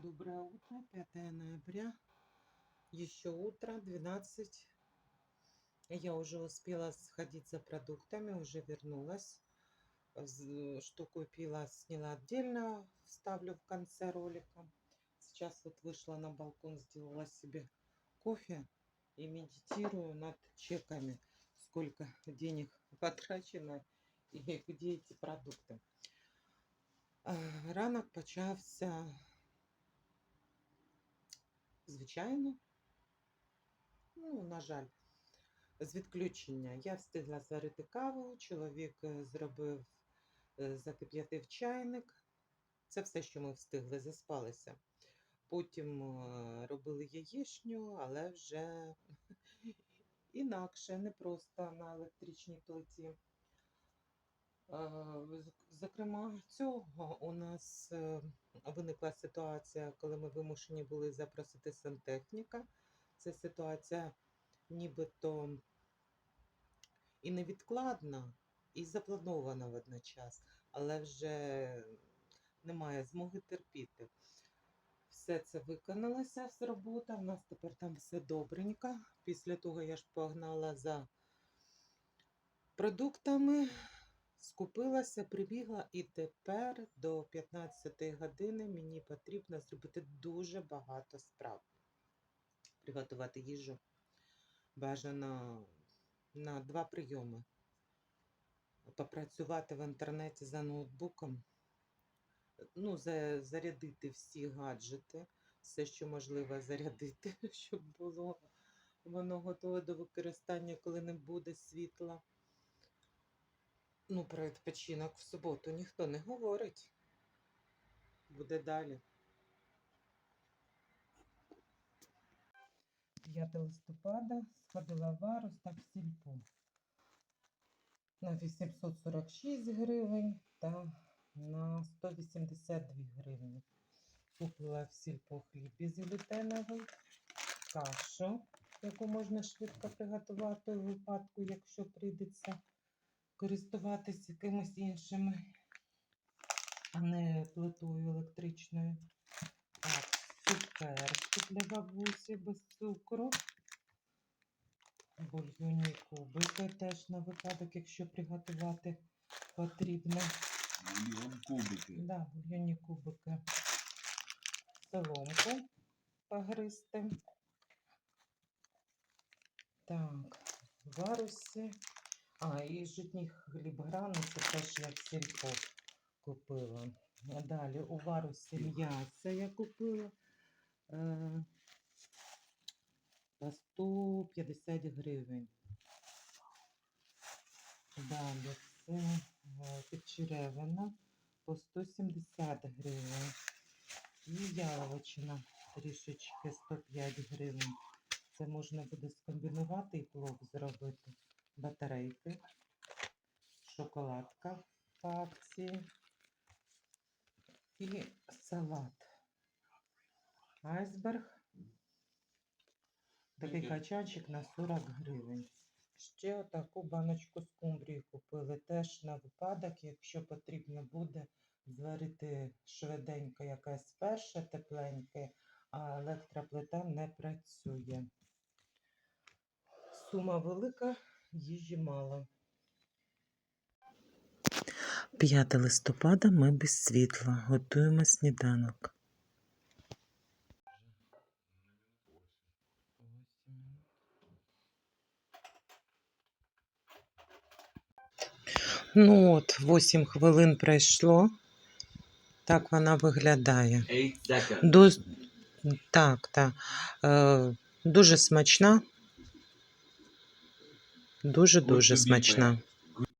Доброе утро, 5 ноября. Еще утро, 12. Я уже успела сходить за продуктами, уже вернулась. Что купила, сняла отдельно, вставлю в конце ролика. Сейчас вот вышла на балкон, сделала себе кофе и медитирую над чеками, сколько денег потрачено і где эти продукти. Е, Ранок почався звичайно. Ну, на жаль, з відключення. Я встигла зварити каву, чоловік е, зробив, е, закип'ятив чайник. Це все, що ми встигли, заспалися. Потім е, робили яєчню, але вже інакше, не просто на електричній плиті. Е, Зокрема, цього у нас е, виникла ситуація, коли ми вимушені були запросити сантехніка. Це ситуація нібито і невідкладна, і запланована водночас, але вже немає змоги терпіти. Все це виконалося з робота. У нас тепер там все добренько. Після того я ж погнала за продуктами, скупилася, прибігла, і тепер до 15 години мені потрібно зробити дуже багато справ. Приготувати їжу бажано на два прийоми. Попрацювати в інтернеті за ноутбуком, ну, за, зарядити всі гаджети, все, що можливо зарядити, щоб було воно готове до використання, коли не буде світла. Ну, про відпочинок в суботу ніхто не говорить. Буде далі. 5 листопада сходила в Арус та в сільпо на 846 гривень та на 182 гривні. Купила в сільпо хліб безглютеновий, кашу, яку можна швидко приготувати у випадку, якщо прийдеться користуватись якимось іншими, а не плитою електричною. Так, цукерки для бабусі без цукру. Бульйонні кубики теж на випадок, якщо приготувати потрібно. Бульон кубики. Да, бульйонні кубики. Соломку погризти. Так, варусі. А, і житні хлібграни, це теж я в сільпо купила. Далі у варусі м'ясо я купила. Е, по 150 гривень. Далі це е, підчеревина по 170 гривень. І яловичина трішечки 105 гривень. Це можна буде скомбінувати і плов зробити. Батарейки, шоколадка по акції і салат. Айсберг. Такий качанчик на 40 гривень. Ще таку баночку скумбрії купили теж на випадок, якщо потрібно буде зварити швиденько якесь перше тепленьке, а електроплита не працює. Сума велика, їжі мало. 5 листопада ми без світла. Готуємо сніданок. Ну от, 8 хвилин пройшло. Так вона виглядає. Ду... Так, так. Е, дуже смачна. Дуже-дуже смачна.